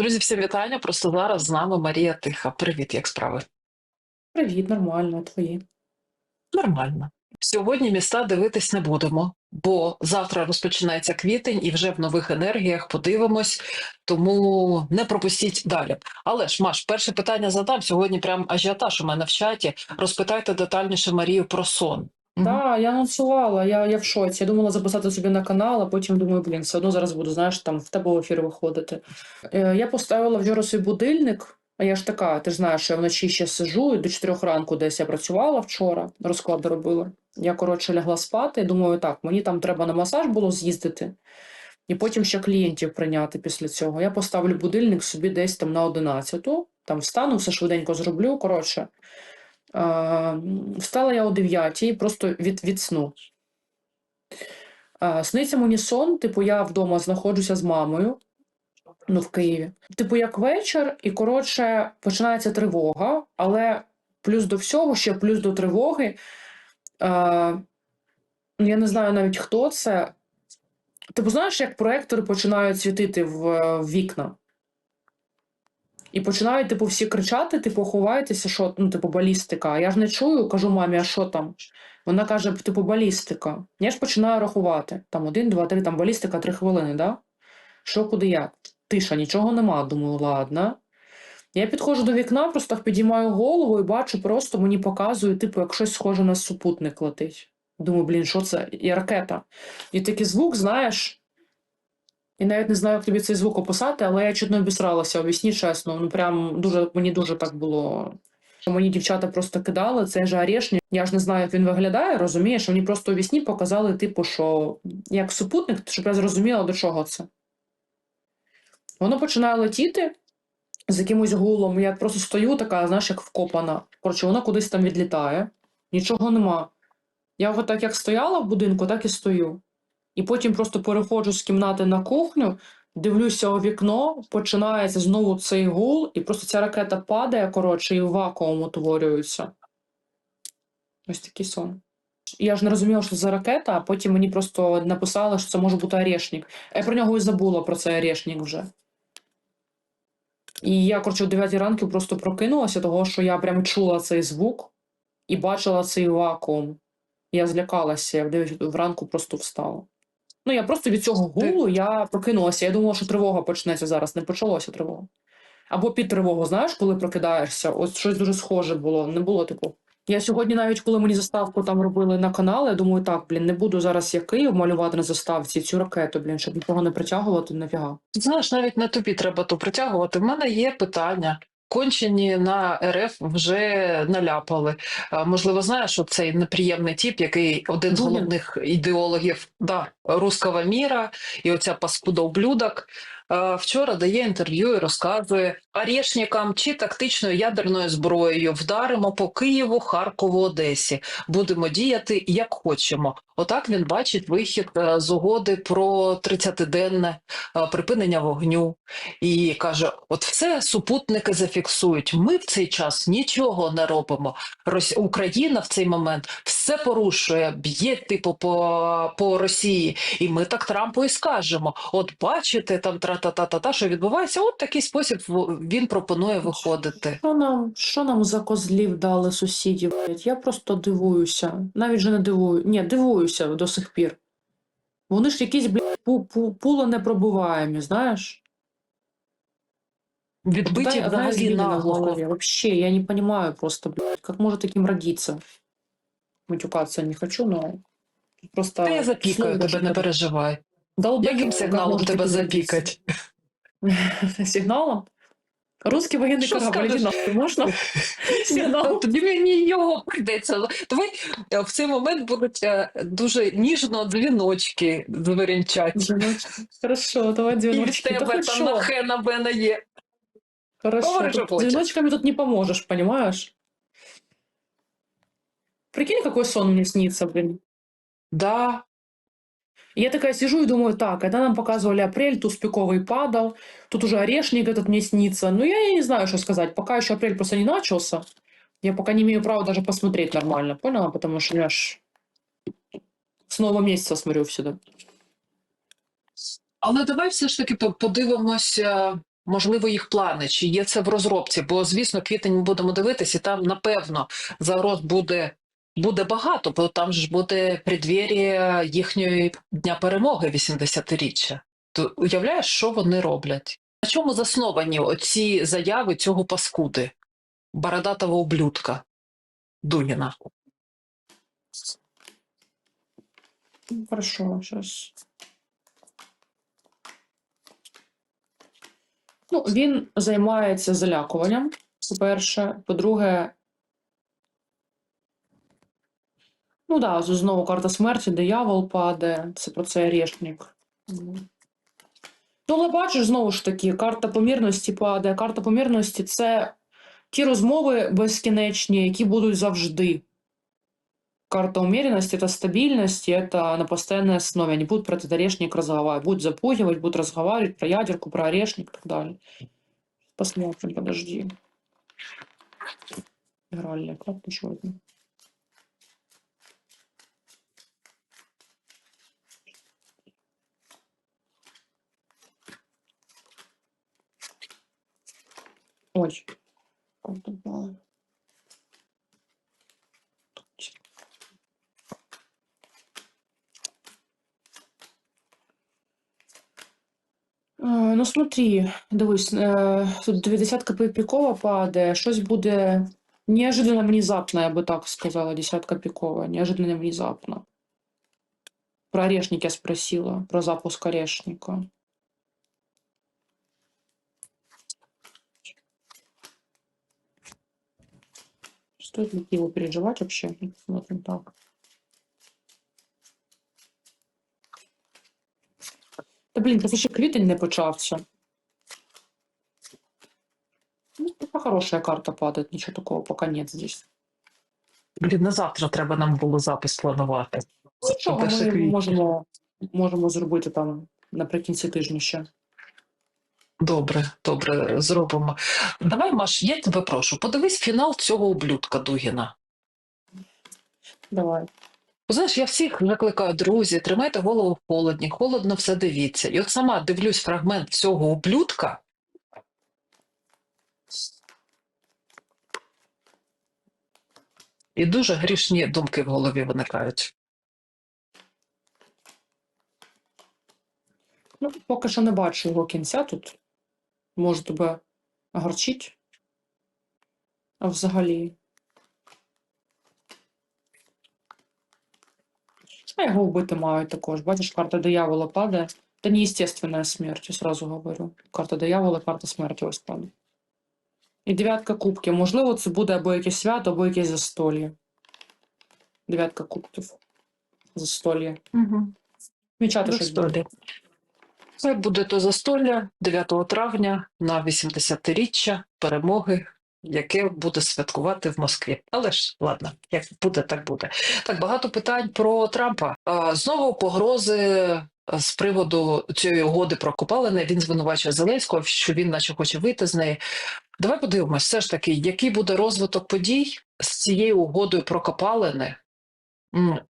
Друзі, всім вітання. Просто зараз з нами Марія Тиха. Привіт, як справи? Привіт, нормально, твої. Нормально. Сьогодні міста дивитись не будемо, бо завтра розпочинається квітень і вже в нових енергіях подивимось, тому не пропустіть далі. Але ж, Маш, перше питання задам. Сьогодні прям ажіотаж у мене в чаті. Розпитайте детальніше Марію про сон. Так, я анонсувала, я, я в шоці. Я думала записати собі на канал, а потім думаю, блін, все одно зараз буду, знаєш, там в тебе в ефір виходити. Е, я поставила вчора свій будильник, а я ж така, ти ж знаєш, що я вночі ще сижу, і до 4 ранку десь я працювала вчора, розклади робила. Я, коротше, лягла спати, думаю, так, мені там треба на масаж було з'їздити, і потім ще клієнтів прийняти після цього. Я поставлю будильник собі десь там на 11, там встану, все швиденько зроблю. Коротше, Встала я о 9 просто від, від сну. Е, Сниться мені сон, типу, я вдома знаходжуся з мамою, ну, в Києві. Типу, як вечір, і коротше, починається тривога, але плюс до всього, ще плюс до тривоги. Е, ну, я не знаю навіть хто це. Типу, знаєш, як проектори починають світити в вікна. І починають, типу, всі кричати, типу, ховайтеся, що, ну, типу, балістика. А я ж не чую, кажу мамі, а що там? Вона каже, типу, балістика. Я ж починаю рахувати. Там один, два, три, там балістика, три хвилини, да? Що, куди, як? Тиша, нічого нема. Думаю, ладно. Я підходжу до вікна, просто підіймаю голову і бачу, просто мені показують, типу, як щось схоже на супутник летить. Думаю, блін, що це? І ракета. І такий звук, знаєш. І навіть не знаю, як тобі цей звук описати, але я чуть не обісралася у вісні, чесно. Ну прям дуже мені дуже так було. Мені дівчата просто кидали, це ж орешник. Я ж не знаю, як він виглядає, розумієш? Мені просто у вісні показали, типу, що як супутник, щоб я зрозуміла, до чого це. Воно починає летіти з якимось гулом. Я просто стою, така, знаєш, як вкопана. Коротше, воно кудись там відлітає, нічого нема. Я отак як стояла в будинку, так і стою. І потім просто переходжу з кімнати на кухню, дивлюся у вікно, починається знову цей гул, і просто ця ракета падає, коротше, і вакуум утворюється. Ось такий сон. Я ж не розуміла, що це за ракета, а потім мені просто написали, що це може бути орешник. Я про нього і забула про цей орешник вже. І я, коротше, о 9 ранку просто прокинулася, того, що я прям чула цей звук і бачила цей вакуум. Я злякалася, я в 9 вранку просто встала. Ну, я просто від цього гулу я прокинулася. Я думала, що тривога почнеться зараз. Не почалося тривога. Або під тривогу, знаєш, коли прокидаєшся, от щось дуже схоже було. Не було типу. Я сьогодні, навіть коли мені заставку там робили на канал, я думаю, так, блін, не буду зараз я Київ малювати на заставці цю ракету, блін, щоб нікого не притягувати нафіга. Знаєш, навіть не тобі треба то притягувати. В мене є питання. Кончені на РФ вже наляпали. Можливо, знаєш, що цей неприємний тіп, який один з головних ідеологів да, руского міра, і оця паскуда ублюдок, вчора дає інтерв'ю і розказує орешникам чи тактичною ядерною зброєю вдаримо по Києву, Харкову, Одесі. Будемо діяти як хочемо. Отак він бачить вихід е, з угоди про 30-денне е, припинення вогню і каже: от все супутники зафіксують. Ми в цей час нічого не робимо. Рос... Україна в цей момент все порушує, б'є типу по, по Росії. І ми так Трампу і скажемо: от бачите, там тра-та-та-та-та, що відбувається. От такий спосіб він пропонує виходити. Що нам, що нам за козлів дали сусідів? Я просто дивуюся. Навіть же не дивую. Ні, дивуюся до сих пір. Вони ж якісь, блядь, пу- пу- пули непробиваємі, знаєш? Відбиті взагалі на голове. Вообще, я не понимаю просто, блядь, как можно таким родиться? Матюкаться не хочу, но просто... Та я запікаю тебе, не переживай. Долбоёб, Яким сигналом тебе запікать? Сигналом? Русский военный Що корабль, можно? Тоді мені його прийдеться. Давай е, в цей момент будуть е, дуже ніжно дзвіночки. Дзвіночки. Хорошо, давай І дзвіночки. Та тебе хоч там на на є. Хорошо, Говори, що тут не поможешь, понимаешь? Прикинь, какой сон мне снится, блин. Да, Я такая сижу и думаю, так, когда нам показывали апрель, туз пиковый падал, тут уже орешник этот мне снится. Ну, я и не знаю, что сказать. Пока еще апрель просто не начался. Я пока не имею права даже посмотреть нормально, поняла? Потому что я ж с нового месяца смотрю всегда. але давай все ж таки по- подивимося можливо, їх плани, чи є це в розробці? Бо, звісно, квітень ми будемо дивитися, і там, напевно, загроз буде, буде багато, бо там ж буде преддвір'я їхньої дня перемоги 80-річчя. То уявляєш, що вони роблять? На чому засновані оці заяви цього паскуди, бородатого ублюдка Дуніна? Хорошо, сейчас. Ну, він займається залякуванням, по-перше. По-друге, ну так, да, знову карта смерті, диявол падає, це про це орешник. Ну, але бачиш, знову ж таки, карта помірності падає. Карта помірності це ті розмови безкінечні, які будуть завжди. Карта умеренности – это стабильность, и это на постоянной основе. Они будут про этот орешник разговаривать, будут запугивать, будут разговаривать про ядерку, про орешник и так далее. Посмотрим, подожди. Игральная карта еще одна. Ой. Упала. Е, Ну, смотри, дивись, е, тут десятка пі- пікова падає, щось буде неожиданно внезапно, я би так сказала, десятка пікова, неожиданно внезапно. Про орешник я спросила, про запуск орешника. Стоит ли его переживать вообще? Ну, Смотрим так. Та блін, просто ще квітень не почався. Ну, така хороша карта падає, нічого такого поки нет здесь. Блін, на завтра треба нам було запис планувати. Нічого, ми можемо, можемо зробити там наприкінці тижня ще. Добре, добре, зробимо. Давай, Маш, я тебе прошу, подивись фінал цього ублюдка Дугіна. Давай. Знаєш, я всіх закликаю, друзі, тримайте голову в холодні, холодно все дивіться. І от сама дивлюсь фрагмент цього ублюдка. І дуже грішні думки в голові виникають. Ну, поки що не бачу його кінця тут. Може тебе огорчить. А взагалі. А його вбити мають також. Бачиш, карта диявола падає. Це неестественная смерть, я сразу говорю. Карта диявола, карта смерті ось падає. І дев'ятка кубків. Можливо, це буде або якесь свято, або якесь застольє. Дев'ятка кубків. Застольє. Угу. Мічати щось буде. Це буде то застолля 9 травня на 80-річчя перемоги, яке буде святкувати в Москві. Але ж ладно, як буде, так буде. Так багато питань про Трампа. Знову погрози з приводу цієї угоди про копалини. Він звинувачує Зеленського, що він, наче, хоче вийти з неї. Давай подивимось, все ж таки, який буде розвиток подій з цією угодою про копалини.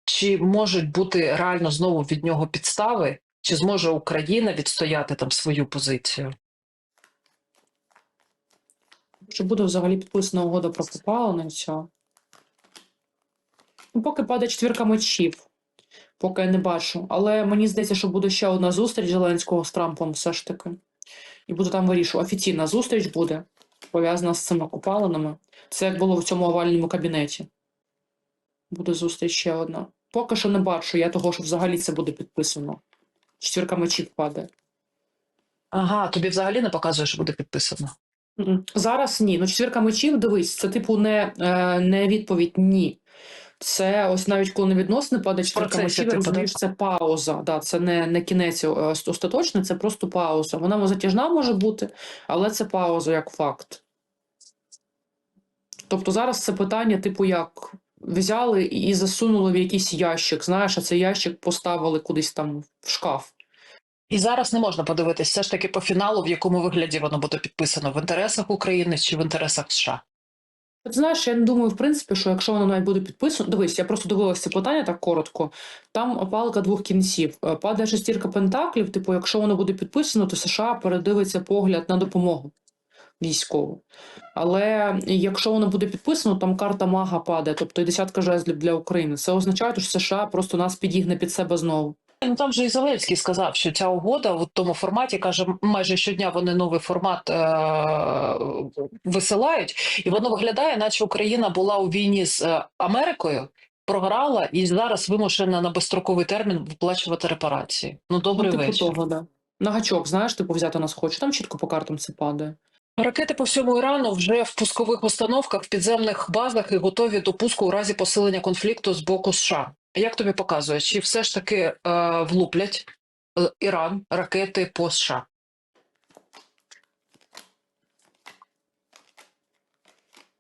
Чи можуть бути реально знову від нього підстави? Чи зможе Україна відстояти там свою позицію? Чи буде взагалі підписана угода про копалини цього? Ну, поки падає четвірка мечів, поки я не бачу. Але мені здається, що буде ще одна зустріч Зеленського з Трампом все ж таки. І буде там вирішувати. Офіційна зустріч буде пов'язана з цими копалинами. Це як було в цьому овальному кабінеті. Буде зустріч ще одна. Поки що не бачу я того, що взагалі це буде підписано. Четвірка мечів падає. Ага, тобі взагалі не показує, що буде підписано. Зараз ні. Ну, четвірка мечів, дивись, це типу не, е, не відповідь ні. Це ось навіть коли не відносини падає четвірка мечів, типу, розумієш, це пауза. Да, це не, не кінець е, остаточний, це просто пауза. Вона затяжна може бути, але це пауза як факт. Тобто зараз це питання, типу, як взяли і засунули в якийсь ящик, знаєш, а цей ящик поставили кудись там в шкаф. І зараз не можна подивитись все ж таки по фіналу, в якому вигляді воно буде підписано в інтересах України чи в інтересах США. Ти знаєш, я не думаю, в принципі, що якщо воно навіть буде підписано. Дивись, я просто дивилася це питання так коротко. Там палка двох кінців. Е, Падає шестірка пентаклів. Типу, якщо воно буде підписано, то США передивиться погляд на допомогу військову. Але якщо воно буде підписано, там карта мага падає, тобто і десятка жезлів для України. Це означає, що США просто нас підігне під себе знову. Ну там же і Зеленський сказав, що ця угода в тому форматі каже, майже щодня вони новий формат е- висилають, і воно виглядає, наче Україна була у війні з е, Америкою, програла і зараз вимушена на безстроковий термін виплачувати репарації. Ну, добрий ну, типу вечір. того, да. На гачок, знаєш, типу взяти нас хоче. Там чітко по картам це падає. Ракети по всьому Ірану вже в пускових установках в підземних базах і готові до пуску у разі посилення конфлікту з боку США. Як тобі показує, чи все ж таки е, влуплять е, Іран ракети по США?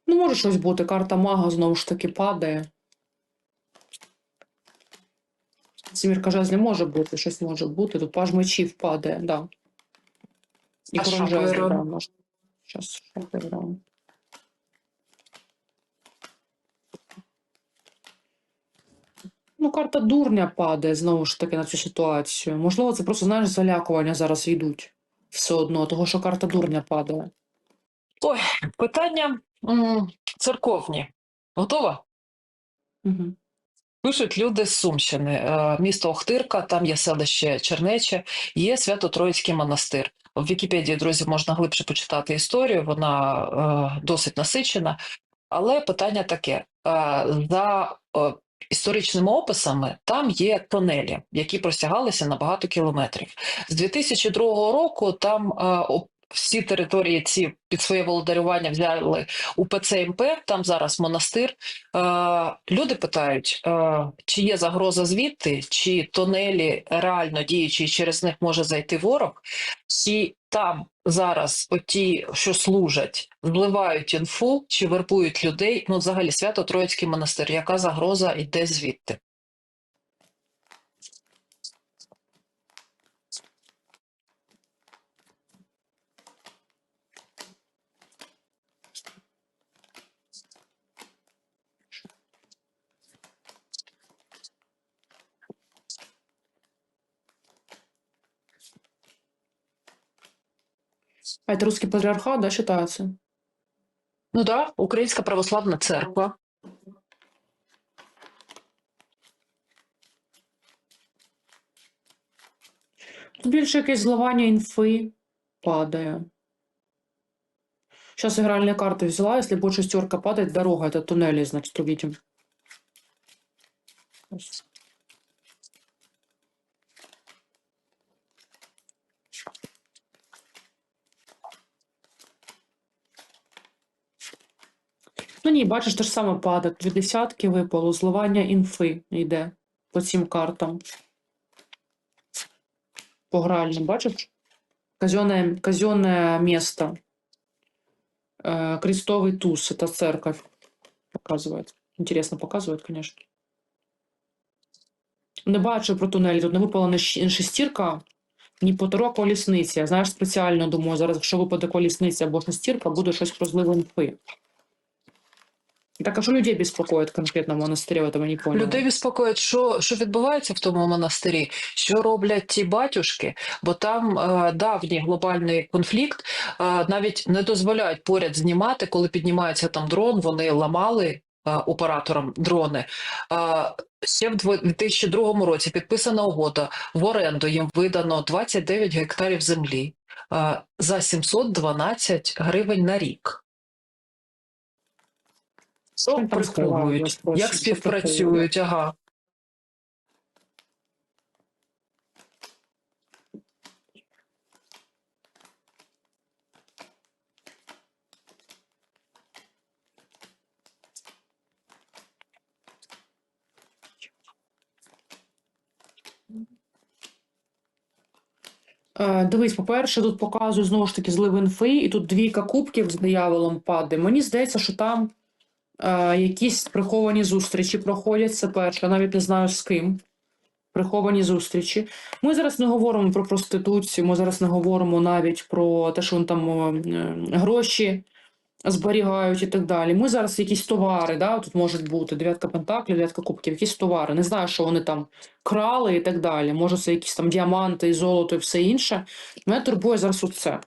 Ну, може щось бути. Карта мага знову ж таки падає. Сімірка жезлів може бути, щось може бути. Тут паж мечів падає, да. І А король жезлів, Іран? да, може. Щас шахи Іран. Ну, карта дурня падає знову ж таки на цю ситуацію. Можливо, це просто, знаєш, залякування зараз йдуть. Все одно, того, що карта дурня падає. Питання м, церковні. Готова? Угу. Пишуть люди з Сумщини. Е, Місто Охтирка, там є селище Чернече, є Свято-Троїцький монастир. В Вікіпедії, друзі, можна глибше почитати історію, вона е, досить насичена. Але питання таке: е, за е, історичними описами, там є тонелі, які простягалися на багато кілометрів. З 2002 року там всі території ці під своє володарювання взяли УПЦ МП, там зараз монастир. Е, люди питають, е, чи є загроза звідти, чи тонелі реально діючі, через них може зайти ворог, чи там зараз оті, що служать, зливають інфу, чи вербують людей. Ну, взагалі, свято Троїцький монастир, яка загроза йде звідти? А это русский патриархат, да, считается? Ну так, да, Українська православна церква. Тут більше якесь зливання інфи падає. Сейчас игральные карты взяла, если будет шестерка падать, дорога, это туннели, значит, увидим. Ну ні, бачиш, те ж саме падає. Дві десятки випало, зливання інфи йде по цим картам. По гральним, бачиш? Казенное, казенное место. Э, крестовый туз, это церковь. Показывает. Интересно показывает, конечно. Не бачу про тунелі, тут не випала ні щ- ні шестірка, ні потора колісниця. Я, Знаєш, спеціально думаю, зараз, якщо випаде колісниця або шестірка, буде щось про злив інфи. Так, а що людей беспокоит конкретно в монастирі, в этом не поняла. Людей безпокоїть, що, що відбувається в тому монастирі, що роблять ті батюшки, бо там е, давній глобальний конфлікт е, навіть не дозволяють поряд знімати, коли піднімається там дрон, вони ламали е, операторам дрони. Е, ще в дво- 2002 році підписана угода в оренду їм видано 29 гектарів землі е, за 712 гривень на рік. Що там приховують, як співпрацюють, ага. Е, Дивись, по-перше, тут показую знову ж таки злив інфи, і тут двійка кубків з дияволом падає. Мені здається, що там якісь приховані зустрічі проходять. Це перше, навіть не знаю з ким. Приховані зустрічі. Ми зараз не говоримо про проституцію, ми зараз не говоримо навіть про те, що там е, гроші зберігають і так далі. Ми зараз якісь товари, да, тут можуть бути дев'ятка пентаклів, дев'ятка кубків, якісь товари. Не знаю, що вони там крали і так далі. Може, це якісь там діаманти, золото і все інше. Мене турбує зараз оце.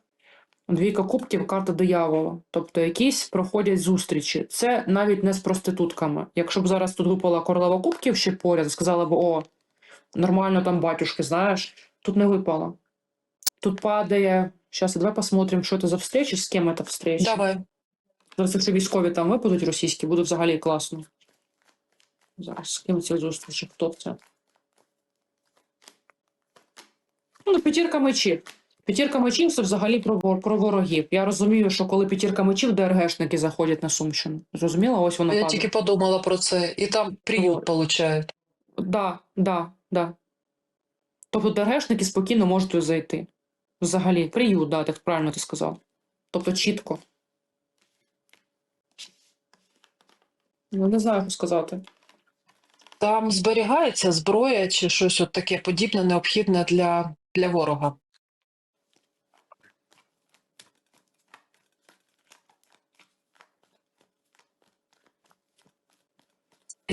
Двійка кубків, карта диявола. Тобто якісь проходять зустрічі. Це навіть не з проститутками. Якщо б зараз тут випала королева кубків ще поряд, сказала б, о, нормально там батюшки, знаєш, тут не випало. Тут падає. Сейчас, давай посмотрим, що це за встреча, з ким це встреча. Давай. Зараз, якщо військові там випадуть російські, буде взагалі класно. Зараз з ким ці зустрічі, хто це? Ну, п'ятірка мечів. П'ятірка мечів це взагалі про, про ворогів. Я розумію, що коли п'ятірка мечів, ДРГшники заходять на Сумщину. Зрозуміла? Ось вона Я падає. тільки подумала про це. І там приют получають. Да, да, да. Тобто ДРГшники спокійно можуть зайти. Взагалі, приют, да, так правильно ти сказав. Тобто чітко. Ну, не знаю, що сказати. Там зберігається зброя чи щось от таке подібне, необхідне для, для ворога.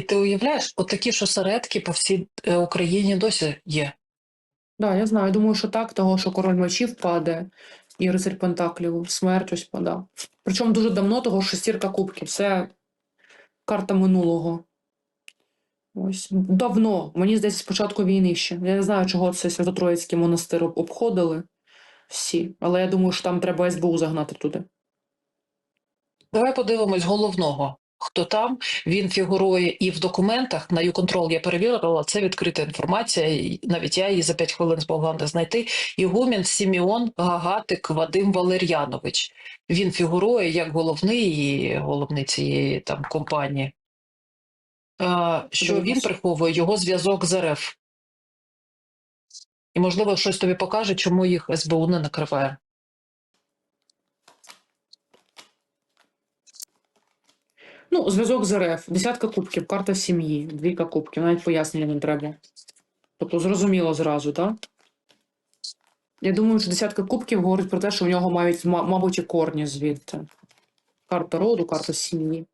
Ти уявляєш, от такі ж осередки по всій е, Україні досі є. Да, я знаю. Думаю, що так, того, що король мечів падає, і рицарь Пентаклів, смерть ось падав. Причому дуже давно, того що шестірка кубків. Це карта минулого. Ось давно. Мені здається, з початку війни ще. Я не знаю, чого це Свято-Троїцький монастир обходили всі, але я думаю, що там треба СБУ загнати туди. Давай подивимось головного. Хто там? Він фігурує і в документах на YouControl я перевірила, це відкрита інформація. і Навіть я її за 5 хвилин змогла не знайти. Ігумен Сіміон Гагатик Вадим Валер'янович. Він фігурує як головний і головний цієї там компанії. А, що він приховує його зв'язок з РФ. І, можливо, щось тобі покаже, чому їх СБУ не накриває. Ну, зв'язок з РФ, десятка кубків, карта сім'ї, двійка кубків, навіть пояснення не треба. Тобто зрозуміло зразу, так? Я думаю, що десятка кубків говорить про те, що в нього мають, мабуть, і корні звідти. Карта роду, карта сім'ї.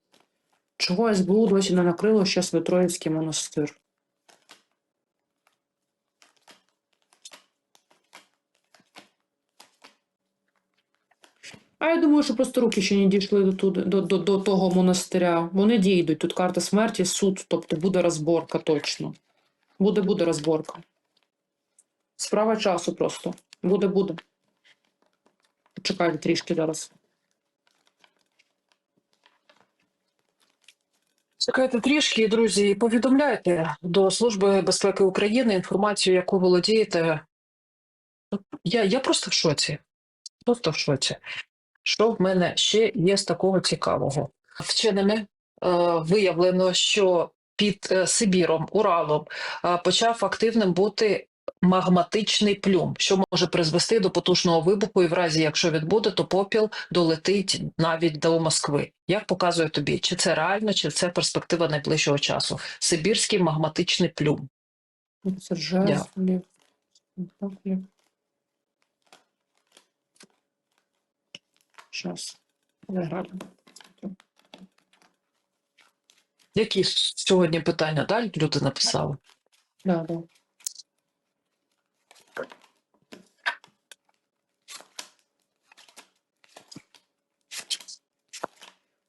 Чого СБУ досі не накрило ще Святроївський монастир? А я думаю, що просто руки ще не дійшли до, до, до, до того монастиря. Вони дійдуть. Тут карта смерті, суд, тобто буде розборка точно. Буде, буде розборка. Справа часу просто. Буде, буде. Почекайте трішки зараз. Чекайте трішки, друзі, і повідомляйте до Служби безпеки України інформацію, яку володієте. Я, я просто в шоці. Просто в шоці. Що в мене ще є з такого цікавого? Вченими е, виявлено, що під е, Сибіром, Уралом е, почав активним бути магматичний плюм, що може призвести до потужного вибуху, і в разі, якщо відбуде, то попіл долетить навіть до Москви. Як показує тобі, чи це реально, чи це перспектива найближчого часу? Сибірський магматичний плюм. Це жезлів. Зараз. Які сьогодні питання далі люди написали? Да, да.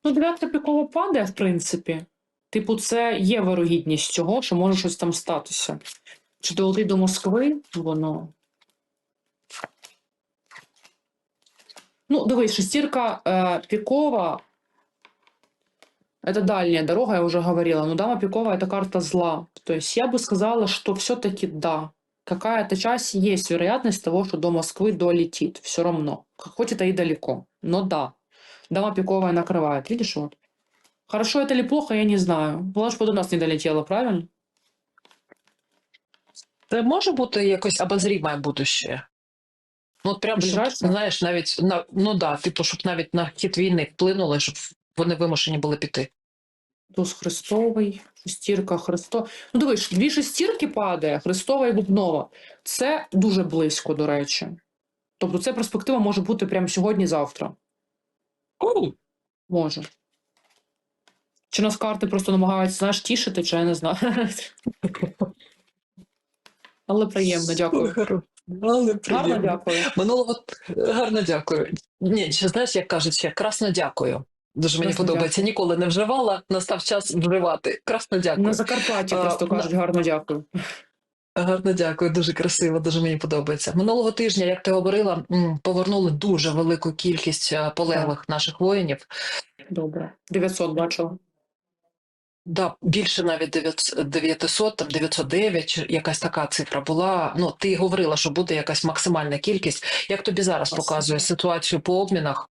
Ну, дев'ятка пікова падає, в принципі. Типу, це є вирогідність цього, що може щось там статися. Чи долетить до Москви, воно. Ну, дивись, шестірка е, пікова. Это дальняя дорога, я уже говорила. Но дама пикова это карта зла. То есть я бы сказала, что все-таки да. Какая-то часть есть вероятность того, что до Москвы долетит. Все равно. Хоть это и далеко. Но да. Дама пиковая накрывает. Видишь, вот. Хорошо это или плохо, я не знаю. Главное, чтобы до нас не долетело, правильно? Це може бути якось обозріме будуще? Ну, от прям, щоб, знаєш, навіть на ну да, типу, щоб навіть на хід війни вплинули, щоб вони вимушені були піти. Туз Христовий, шестірка Христо. Ну, дивись, дві шестірки падає, Христова і Бубнова. Це дуже близько, до речі. Тобто, це перспектива може бути прямо сьогодні-завтра. Оу, Може. Чи нас карти просто намагаються, знаєш, тішити, чи я не знаю. Але приємно, дякую. Але Гарно дякую. Минулого гарно дякую. Ні, ще знаєш, як кажуть ще красно дякую. Дуже мені Красно подобається. Ніколи не вживала, настав час вживати. Красно дякую. На Закарпатті А, просто на- кажуть гарно дякую. Гарно дякую, дуже красиво, дуже мені подобається. Минулого тижня, як ти говорила, повернули дуже велику кількість е, полеглих наших воїнів. Добре. 900 бачила. Да, більше навіть 900, 900, там 909, чи якась така цифра була. Ну, ти говорила, що буде якась максимальна кількість. Як тобі зараз показує ситуацію по обмінах?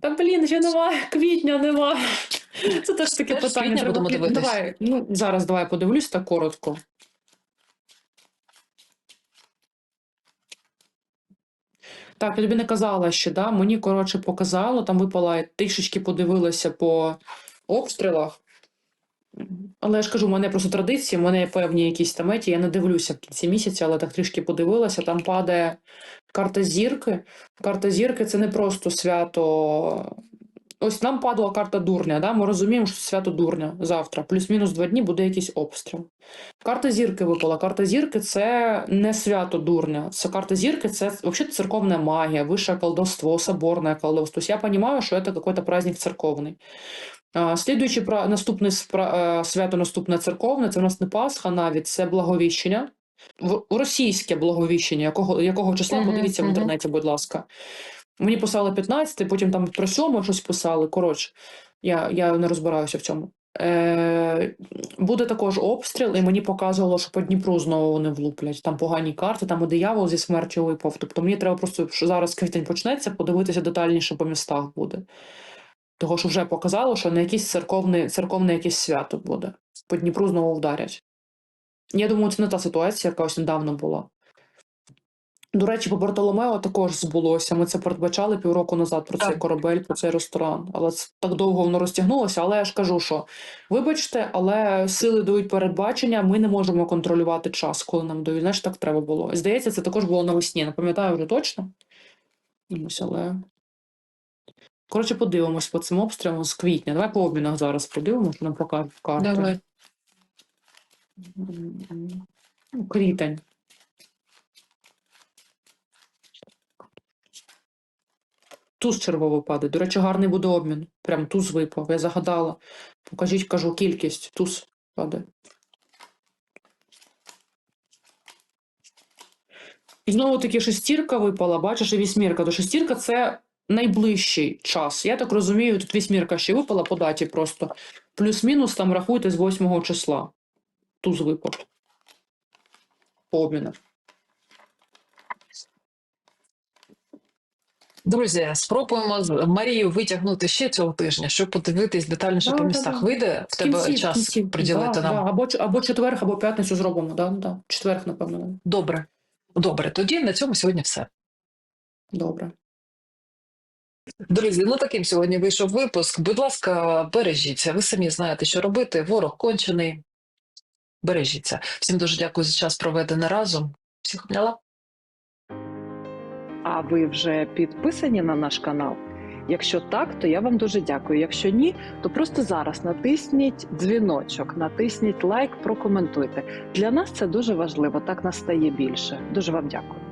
Та блін, ще немає, квітня немає. Це теж таке Теж питання. квітня будемо дивитись. Давай, ну зараз давай подивлюсь так коротко. Так, я тобі не казала ще, да? Мені коротше показало, там випала я трішечки подивилася по обстрілах. Але я ж кажу, у мене просто традиції, у мене певні якісь там еті, я не дивлюся в кінці місяця, але так трішки подивилася. Там падає карта зірки. Карта зірки це не просто свято. Ось нам падала карта дурня. Да? Ми розуміємо, що свято дурня завтра. Плюс-мінус два дні буде якийсь обстріл. Карта зірки випала. Карта зірки це не свято дурня. Це карта зірки, це взагалі церковна магія, высшее колдовство, соборное колдовство. Я понимаю, что это какой-то праздник церковний. Слідуючи про наступне е, свято, наступне церковне, це в нас не Пасха навіть, це благовіщення. В- Російське благовіщення, якого, якого числа, подивіться в інтернеті, будь ласка. Мені писали 15, потім там про 7 щось писали. Коротше, я, я не розбираюся в цьому. Е, буде також обстріл, і мені показувало, що по Дніпру знову вони влуплять. Там погані карти, там і диявол зі смертю випав. Тобто мені треба просто, що зараз квітень почнеться, подивитися детальніше по містах буде. Того, що вже показало, що на якесь церковне, церковне якесь свято буде. По Дніпру знову вдарять. Я думаю, це не та ситуація, яка ось недавно була. До речі, по Бартоломео також збулося. Ми це передбачали півроку назад про цей корабель, про цей ресторан. Але це так довго воно розтягнулося. Але я ж кажу, що вибачте, але сили дають передбачення. Ми не можемо контролювати час, коли нам дають. Знаєш, так треба було. Здається, це також було навесні. Не пам'ятаю вже точно. Ось, але. Коротше, подивимось по цим обстрілам з квітня. Давай по обмінах зараз подивимося, що нам покажуть карти. Давай. Ну, Крітень. Туз черговий падає. До речі, гарний буде обмін. Прям туз випав. Я загадала. Покажіть, кажу, кількість. Туз падає. І знову таки шестірка випала, бачиш, і вісьмірка. То шестірка це найближчий час. Я так розумію, тут вісьмірка ще випала по даті просто. Плюс-мінус там рахуйте з 8 числа. Туз випав. По обмінах. Друзі, спробуємо з Марією витягнути ще цього тижня, щоб подивитись детальніше Да, по містах. да. Вийде в тебе Кінці, час кінці. приділити да, нам? Да. Або, або четверг, або п'ятницю зробимо. Да, да. Четверг, напевно. Добре. Добре, тоді на цьому сьогодні все. Добре. Друзі, ну таким сьогодні вийшов випуск. Будь ласка, бережіться. Ви самі знаєте, що робити. Ворог кончений. Бережіться. Всім дуже дякую за час проведений разом. Всіх обняла. А ви вже підписані на наш канал? Якщо так, то я вам дуже дякую. Якщо ні, то просто зараз натисніть дзвіночок, натисніть лайк, прокоментуйте. Для нас це дуже важливо. Так нас стає більше. Дуже вам дякую.